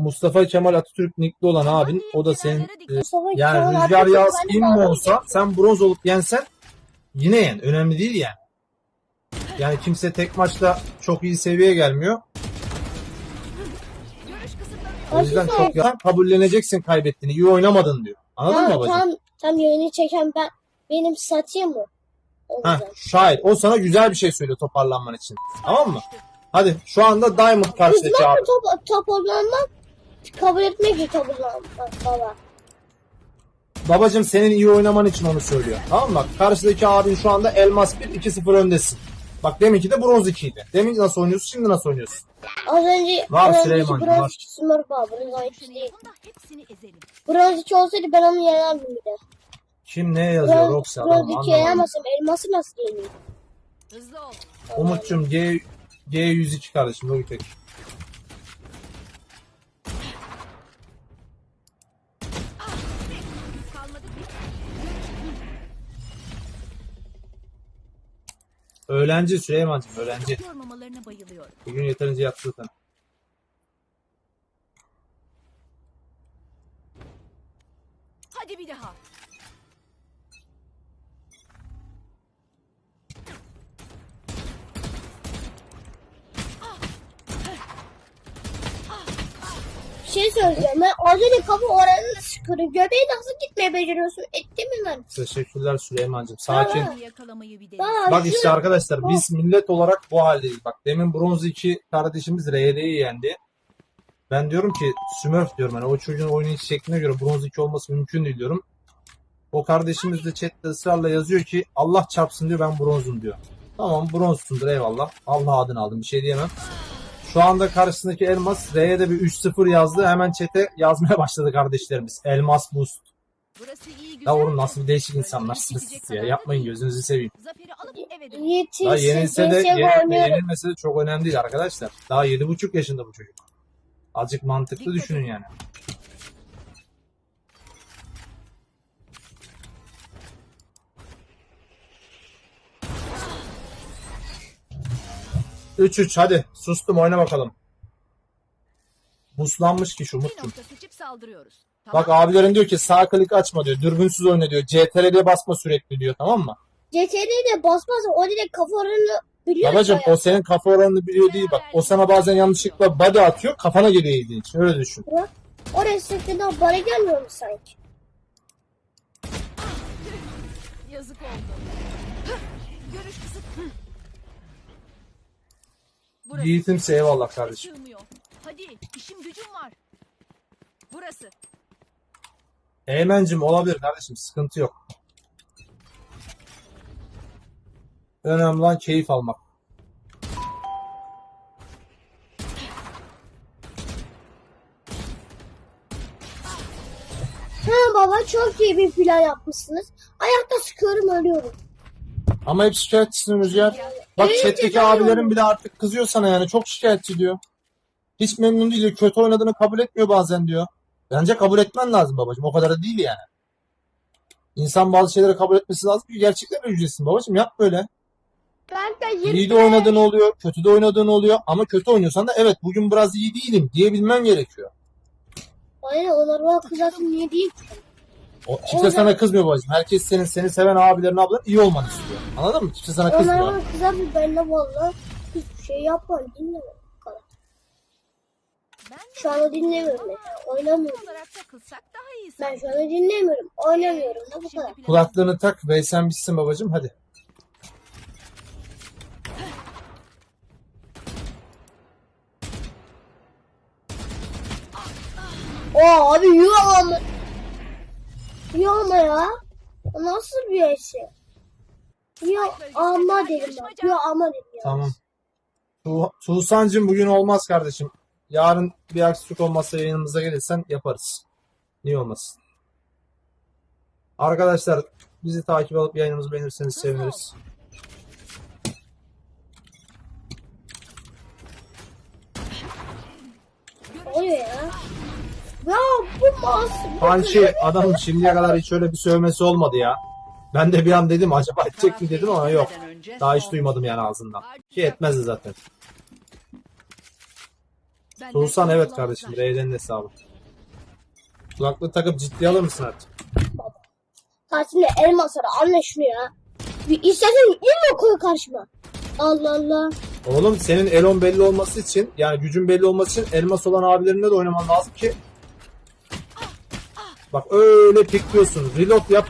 Mustafa Kemal Atatürk nikli olan abin o da senin e, yani Rüzgar benim kim mi olsa sen bronz olup yensen yine yen. Önemli değil yani. Yani kimse tek maçta çok iyi seviyeye gelmiyor. O yüzden çok ya kabulleneceksin kaybettiğini. İyi oynamadın diyor. Anladın mı Tamam, babacığım? tam, tam yayını çeken ben benim satayım mı? O Ha, şayet. O sana güzel bir şey söylüyor toparlanman için. Tamam mı? Hadi şu anda Diamond karşıdaki abi. mı top, top olanmak kabul etmek top olanmak baba? Babacım senin iyi oynaman için onu söylüyor. Tamam mı? Bak karşıdaki abin şu anda Elmas 1 2-0 öndesin. Bak deminki de bronz 2 idi. Demin nasıl oynuyorsun şimdi nasıl oynuyorsun? Az önce Var az Süleyman, bronz var. iki Smurf abi. Bronz iki Şunu değil. Bronz iki olsaydı ben onu yenerdim bir de. Kim ne yazıyor Bronz, Roxy bronz adam iki anlamadım. yenemezsem elması nasıl yeneyim? Hızlı ol. Umut'cum G, G102 kardeşim Logitech. Öğlenci Süleyman'cım öğlenci. Yormamalarına bayılıyorum. Bugün yeterince yattı zaten. Hadi bir daha. Şey söyleyeceğim. Ben az önce kapı oranını sıkıyorum. Göbeği nasıl gitmeye beceriyorsun? Etti mi ben? Teşekkürler Süleyman'cım. Sakin. Aa. Bunu yakalamayı bir Bak, deneyelim. Bak şu- işte arkadaşlar biz millet olarak bu haldeyiz. Bak demin bronz 2 kardeşimiz RD'yi yendi. Ben diyorum ki Smurf diyorum hani o çocuğun oynayış şekline göre bronz 2 olması mümkün değil diyorum. O kardeşimiz de chatte ısrarla yazıyor ki Allah çarpsın diyor ben bronzum diyor. Tamam bronzsundur eyvallah. Allah adını aldım bir şey diyemem. Şu anda karşısındaki Elmas R'ye de bir 3-0 yazdı. Hemen chat'e yazmaya başladı kardeşlerimiz. Elmas Boost. Burası iyi güzel. Ya oğlum nasıl bir değişik insanlarsınız siz ya. Yapmayın gözünüzü seveyim. Zaferi alıp eve dön. Yetişsin. Daha yenilse de yenilmese de çok önemli değil arkadaşlar. Daha 7,5 yaşında bu çocuk. Azıcık mantıklı düşünün yani. Üç üç hadi sustum oyna bakalım. Buslanmış ki şu seçip saldırıyoruz. Tamam. Bak abilerin diyor ki sağ klik açma diyor. Dürbünsüz oyna diyor. CTRL'ye basma sürekli diyor tamam mı? CTR'de de basmaz o direkt kafa oranını biliyor. Babacım ya. o senin kafa oranını biliyor değil bak. O sana bazen yanlışlıkla body atıyor kafana geliyor yediğin için. Öyle düşün. Oraya sıktığında bana gelmiyor mu sanki? Yazık oldu. Görüş kısıt. Burası. Yiğitimse eyvallah kardeşim. Sığmıyor. Hadi işim gücüm var. Burası. Eymencim olabilir kardeşim sıkıntı yok. Önemli olan keyif almak. Ha baba çok iyi bir plan yapmışsınız. Ayakta sıkıyorum ölüyorum. Ama hep şikayetçisin Rüzgar. Bak Evet, chat'teki canım. abilerin bile artık kızıyor sana yani. Çok şikayetçi diyor. Hiç memnun değil diyor. Kötü oynadığını kabul etmiyor bazen diyor. Bence kabul etmen lazım babacığım. O kadar da değil yani. İnsan bazı şeyleri kabul etmesi lazım ki gerçekten ücretsin babacığım. Yap böyle. Ben de İyi de oynadığın oluyor, kötü de oynadığın oluyor. Ama kötü oynuyorsan da evet bugün biraz iyi değilim diyebilmen gerekiyor. Aynen onlar bana kızarsın niye değil ki? O, kimse sana kızmıyor babacığım. Herkes senin seni seven abilerin ablaların iyi olmanı istiyor. Anladın mı? Kimse sana Onlar kızmıyor. bana kızarsın ben de valla hiçbir şey yapmam dinlemem. Bu kadar. Ben de Şu anda dinlemiyorum mesela. Oynamıyorum. olarak takılsak daha iyi Ben sanki. şu anda dinlemiyorum. Oynamıyorum da bu Şimdi kadar. plan- Kulaklığını tak ve sen bitsin babacığım hadi. Oo abi yuh Yuh ama ya. O nasıl bir şey? Yuh ama dedim bak. Yuh ama dedim ya. Tamam. Tu Tuğsancığım bugün olmaz kardeşim. Yarın bir aksilik olmazsa yayınımıza gelirsen yaparız. Niye olmasın? Arkadaşlar bizi takip alıp yayınımızı beğenirseniz seviniriz. Oluyor ya? Ya bu mas. Pançi adam şimdiye kadar hiç öyle bir sövmesi olmadı ya. Ben de bir an dedim acaba edecek mi dedim ama yok. Daha hiç duymadım yani ağzından. Ki etmezdi zaten. Soğusan evet kardeşim. R'den hesabı. Kulaklığı takıp ciddiye alır mısın artık? Karşımda elmas var. Anla şunu ya. Bir istersen inme koy karşıma. Allah Allah. Oğlum senin elon belli olması için yani gücün belli olması için elmas olan abilerinde de oynaman lazım ki Bak öyle pikliyorsun. Reload yap.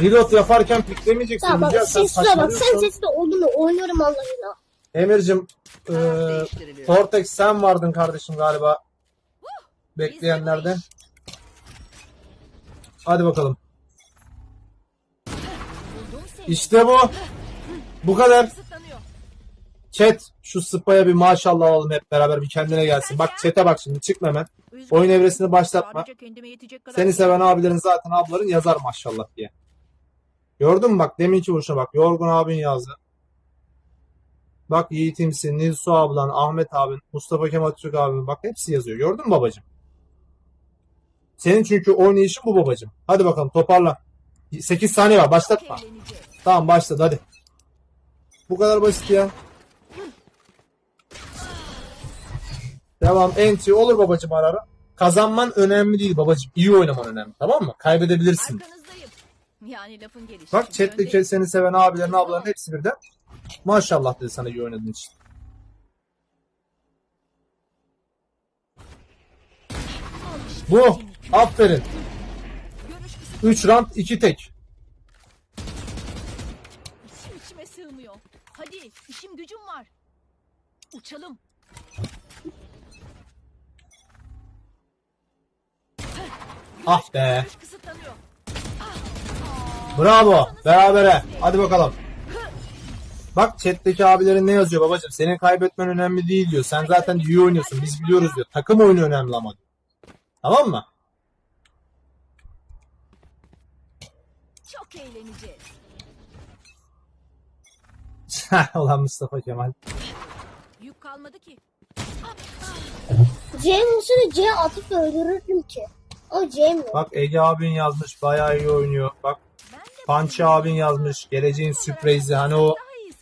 Reload yaparken piklemeyeceksin. Tamam bak Yücel, sen bak. Sen saçmalıyorsun. sessiz ol. Oldu mu? Oynuyorum Allah'ına. Emir'cim e. Tortex sen vardın kardeşim galiba. Bekleyenlerden. Hadi bakalım. İşte bu. Bu kadar. Chat şu sıpaya bir maşallah alalım hep beraber bir kendine gelsin. Bak chat'e bak şimdi çıkma hemen. Oyun evresini başlatma. Seni seven abilerin zaten abların yazar maşallah diye. Gördün mü bak deminki vuruşa bak. Yorgun abin yazdı. Bak Yiğitimsin, Nilsu ablan, Ahmet abin, Mustafa Kemal Türk abin. Bak hepsi yazıyor. Gördün mü babacım? Senin çünkü oynayışın bu babacım. Hadi bakalım toparla. 8 saniye var başlatma. Tamam başladı hadi. Bu kadar basit ya. Devam enti olur babacım ara ara. Kazanman önemli değil babacım. İyi oynaman önemli tamam mı? Kaybedebilirsin. Arkanızdayım. Yani lafın gelişi. Bak chat'teki öndeyim. seni seven abilerin ablaların hepsi birden. Maşallah dedi sana iyi oynadığın için. Bu. Aferin. Görüş kısıtlanıyor. 3 round 2 tek. İçim içime sığmıyor. Hadi işim gücüm var. Uçalım. Ah be. Bravo. Berabere. Hadi bakalım. Bak chat'teki abilerin ne yazıyor babacım? Senin kaybetmen önemli değil diyor. Sen zaten iyi oynuyorsun. Biz biliyoruz diyor. Takım oyunu önemli ama. Tamam mı? Çok eğleneceğiz. Ulan Mustafa Kemal. Yük kalmadı ki. Cem olsana C atıp öldürürdüm ki. O Cem. Bak Ege abin yazmış. Bayağı iyi oynuyor. Bak Pançı abin yazmış. Geleceğin sürprizi. Hani o.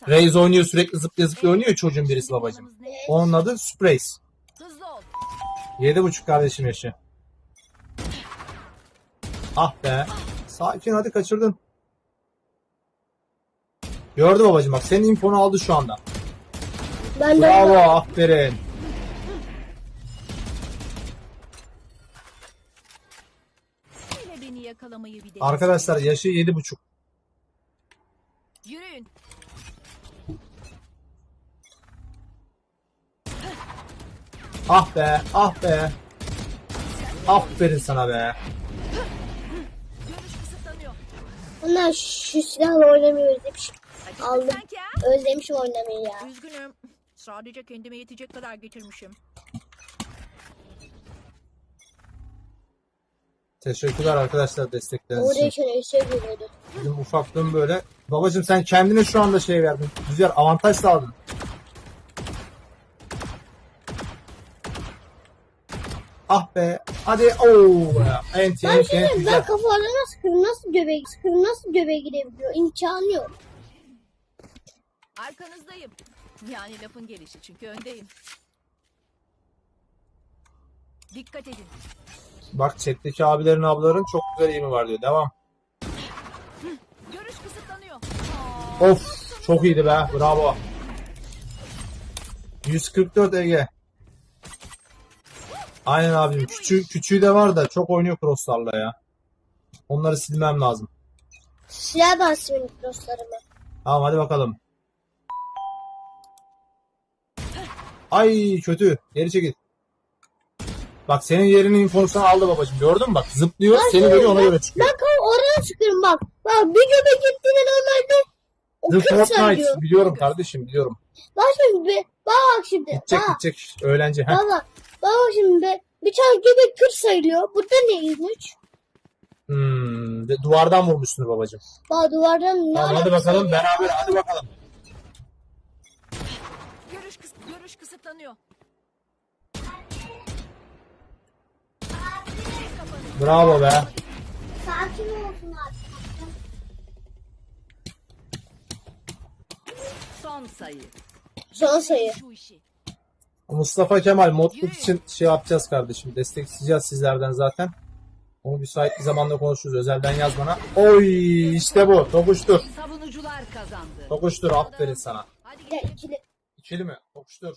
Reis oynuyor sürekli zıplaya zıplaya oynuyor çocuğun birisi babacım. Onun adı Sürpriz. Yedi buçuk kardeşim yaşı. Ah be. Sakin hadi kaçırdın. Gördü babacım bak senin infonu aldı şu anda. Ben de Bravo aferin. Arkadaşlar yaşı yedi buçuk. Yürüyün. Ah be ah be. Aferin sana be. Görüş kısıtlanıyor. Onlar şu silahla oynamıyor özlemişim. Hadi Aldım. sanki ha? Özlemişim oynamayı ya. Üzgünüm. Sadece kendime yetecek kadar getirmişim. Teşekkürler arkadaşlar destekleriniz için. Oradayken eşe geliyordu. Bizim ufaklığım böyle. Babacım sen kendine şu anda şey verdin. Güzel avantaj sağladın. Ah be. Hadi. Oo. ya. Enti Ben enti şimdi enti ben güzel. kafalarına sıkıyorum. Nasıl göbek sıkıyorum? Nasıl göbeğe gidebiliyor? İmkanı yok. Arkanızdayım. Yani lafın gelişi çünkü öndeyim. Dikkat edin. Bak chat'teki abilerin ablaların çok güzel eğimi var diyor. Devam. Görüş kısıtlanıyor. Of. Çok iyiydi be. Bravo. 144 Ege. Aynen abim. Küçüğü, küçüğü de var da çok oynuyor crosslarla ya. Onları silmem lazım. Silah basıyorum dostlarıma. Tamam hadi bakalım. Ay kötü. Geri çekil. Bak senin yerinin infosunu aldı babacığım. Gördün mü bak zıplıyor seni görüyor ona göre çıkıyor. Ben kafa oraya sıkıyorum bak. Bak bir göbek gittiğinde normalde The 40 Fortnite biliyorum kardeşim biliyorum. Bak şimdi be. Bak şimdi. Gidecek Bak. gidecek öğlence. Bak bak. Bak şimdi be. Bir tane göbek 40 sayılıyor. Burada ne ilginç? Hmm, de- duvardan vurmuşsunuz babacığım. Bak duvardan ne Tamam hadi bakalım var? beraber hadi bakalım. Görüş, kıs görüş kısıtlanıyor. Bravo be. Sakin olsun artık. Son sayı. Son sayı. Mustafa Kemal modluk için şey yapacağız kardeşim. Destek isteyeceğiz sizlerden zaten. Onu müsait bir zamanda konuşuruz. Özelden yaz bana. Oy işte bu. Tokuştur. Savunucular kazandı. Tokuştur. Aferin sana. İkili mi? Tokuştur.